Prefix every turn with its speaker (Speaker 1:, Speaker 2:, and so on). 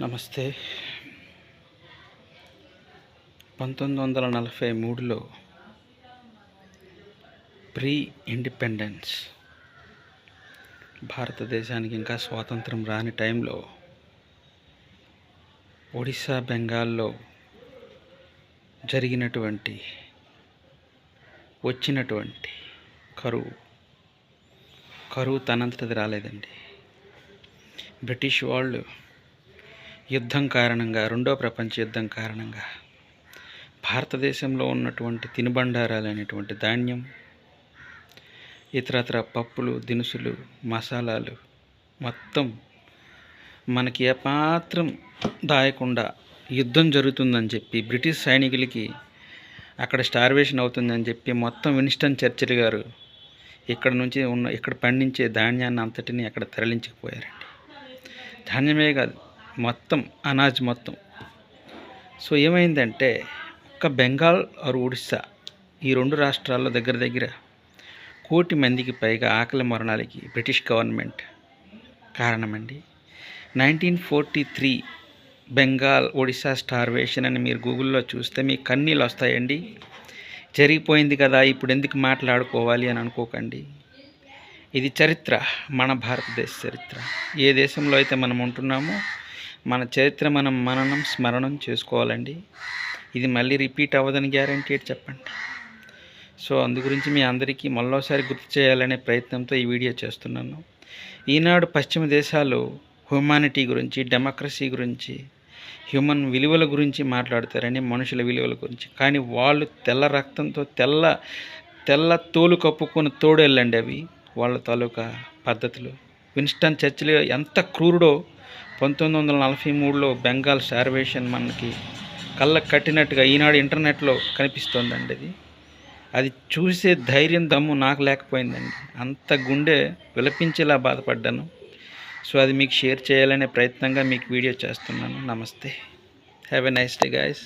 Speaker 1: నమస్తే. పంతొమ్మిది వందల నలభై మూడులో ప్రీ ఇండిపెండెన్స్ భారతదేశానికి ఇంకా స్వాతంత్రం రాని టైంలో ఒడిశా బెంగాల్లో జరిగినటువంటి వచ్చినటువంటి కరువు. కరువు తనంతది రాలేదండి. బ్రిటిష్ వాళ్ళు యుద్ధం కారణంగా రెండో ప్రపంచ యుద్ధం కారణంగా భారతదేశంలో ఉన్నటువంటి తినుబండారాలు అనేటువంటి ధాన్యం ఇతరత్ర పప్పులు దినుసులు మసాలాలు మొత్తం మనకి ఏమాత్రం దాయకుండా యుద్ధం జరుగుతుందని చెప్పి బ్రిటిష్ సైనికులకి అక్కడ స్టార్వేషన్ అవుతుందని చెప్పి మొత్తం విన్స్టన్ చర్చిల్ గారు ఇక్కడ నుంచి ఉన్న ఇక్కడ పండించే ధాన్యాన్ని అంతటిని అక్కడ తరలించకపోయారండి. ధాన్యమే కాదు మొత్తం అనాజ్ మొత్తం. సో ఏమైందంటే ఒక్క బెంగాల్ ఆరు ఒడిస్సా ఈ రెండు రాష్ట్రాల్లో దగ్గర దగ్గర కోటి మందికి పైగా ఆకలి మరణాలకి British government కారణమండి. Nineteen forty three Bengal Odisha starvation అని మీరు గూగుల్లో చూస్తే మీకు కన్నీళ్ళు వస్తాయండి. జరిగిపోయింది కదా ఇప్పుడు ఎందుకు మాట్లాడుకోవాలి అని అనుకోకండి. ఇది చరిత్ర మన భారతదేశ చరిత్ర. ఏ దేశంలో అయితే మనం ఉంటున్నామో మన చరిత్ర మనం మననం స్మరణం చేసుకోవాలండి. ఇది మళ్ళీ రిపీట్ అవ్వదని గ్యారంటీ ఏంటి చెప్పండి? సో అందు గురించి మీ అందరికీ మళ్ళోసారి గుర్తు చేయాలనే ప్రయత్నంతో ఈ వీడియో చేస్తున్నాను. ఈనాడు పశ్చిమ దేశాలు హ్యూమానిటీ గురించి డెమోక్రసీ గురించి హ్యూమన్ విలువల గురించి మాట్లాడతారని మనుషుల విలువల గురించి. కానీ వాళ్ళు తెల్ల రక్తంతో తెల్ల తెల్ల తోలు కప్పుకొని తోడేళ్ళండి అవి వాళ్ళ తాలూకా పద్ధతులు. విన్స్టన్ చర్చిల్ ఎంత క్రూరుడో పంతొమ్మిది వందల నలభై మూడులో బెంగాల్ స్టార్వేషన్ మనకి కళ్ళకు కట్టినట్టుగా ఈనాడు ఇంటర్నెట్లో కనిపిస్తోందండి అది. అది చూసే ధైర్యం దమ్ము నాకు లేకపోయిందండి. అంత గుండె విలపించేలా బాధపడ్డాను. సో అది మీకు షేర్ చేయాలనే ప్రయత్నంగా మీకు వీడియో చేస్తున్నాను. నమస్తే. Have a nice day guys.